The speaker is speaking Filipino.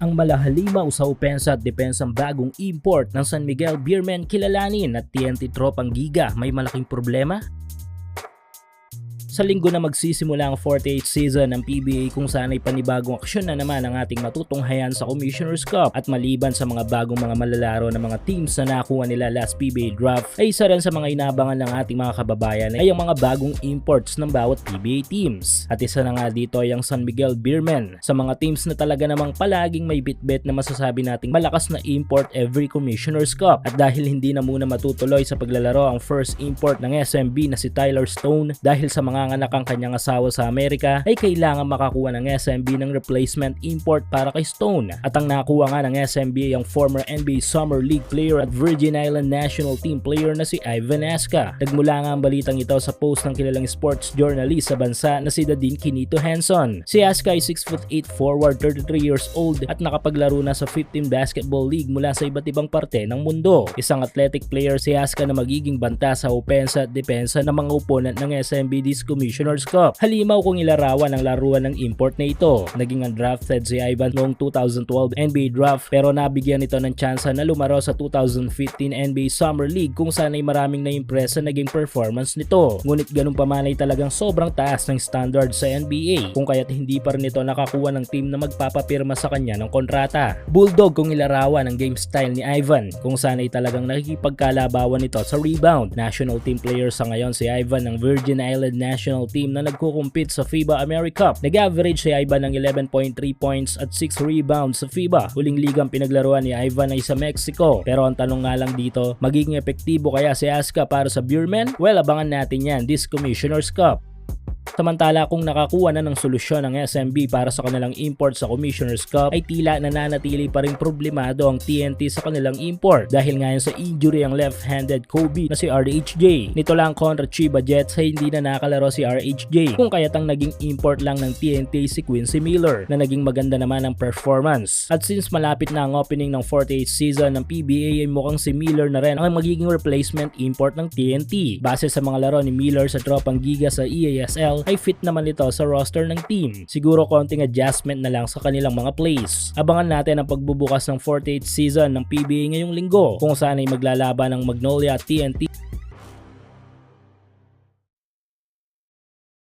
ang malahalimaw sa opensa at depensang bagong import ng San Miguel Beermen kilalanin at TNT Tropang Giga may malaking problema? Sa linggo na magsisimula ang 48th season ng PBA kung saan ay panibagong aksyon na naman ang ating matutunghayan sa Commissioner's Cup. At maliban sa mga bagong mga malalaro ng mga teams na nakuha nila last PBA draft ay isa rin sa mga inabangan ng ating mga kababayan ay ang mga bagong imports ng bawat PBA teams. At isa na nga dito ay ang San Miguel Beermen. Sa mga teams na talaga namang palaging may bitbit na masasabi nating malakas na import every Commissioner's Cup. At dahil hindi na muna matutuloy sa paglalaro ang first import ng SMB na si Tyler Stone dahil sa mga nanganak ang kanyang asawa sa Amerika ay kailangan makakuha ng SMB ng replacement import para kay Stone. At ang nakuha nga ng SMB ang former NBA Summer League player at Virgin Island National Team player na si Ivan Esca. Nagmula nga ang balitang ito sa post ng kilalang sports journalist sa bansa na si Dadin Kinito Henson. Si Esca ay 6'8 forward, 33 years old at nakapaglaro na sa 15 basketball league mula sa iba't ibang parte ng mundo. Isang athletic player si Esca na magiging banta sa opensa at depensa ng mga opponent ng SMB this Commissioner's Cup. Halimaw kung ilarawan ang laruan ng import na ito. Naging undrafted si Ivan noong 2012 NBA draft pero nabigyan ito ng tsansa na lumaro sa 2015 NBA Summer League kung saan ay maraming na-impress sa naging performance nito. Ngunit ganun pa man ay talagang sobrang taas ng standard sa NBA kung kaya't hindi pa rin ito nakakuha ng team na magpapapirma sa kanya ng kontrata. Bulldog kung ilarawan ang game style ni Ivan kung saan ay talagang nakikipagkalabawan ito sa rebound. National team player sa ngayon si Ivan ng Virgin Island national team na nagkukumpit sa FIBA AmeriCup. Nag-average si Ivan ng 11.3 points at 6 rebounds sa FIBA. Huling ligang pinaglaruan ni Ivan ay sa Mexico. Pero ang tanong nga lang dito, magiging epektibo kaya si Aska para sa Beermen? Well, abangan natin yan this Commissioner's Cup. Samantala kung nakakuha na ng solusyon ng SMB para sa kanilang import sa Commissioner's Cup ay tila nananatili pa rin problemado ang TNT sa kanilang import dahil ngayon sa injury ang left-handed Kobe na si RHJ. Nito lang kontra Chiba Jets ay hindi na nakalaro si RHJ kung kaya't ang naging import lang ng TNT si Quincy Miller na naging maganda naman ang performance. At since malapit na ang opening ng 48th season ng PBA ay mukhang si Miller na rin ang magiging replacement import ng TNT. Base sa mga laro ni Miller sa tropang giga sa EASL ay fit naman ito sa roster ng team. Siguro konting adjustment na lang sa kanilang mga plays. Abangan natin ang pagbubukas ng 48th season ng PBA ngayong linggo kung saan ay maglalaban ng Magnolia at TNT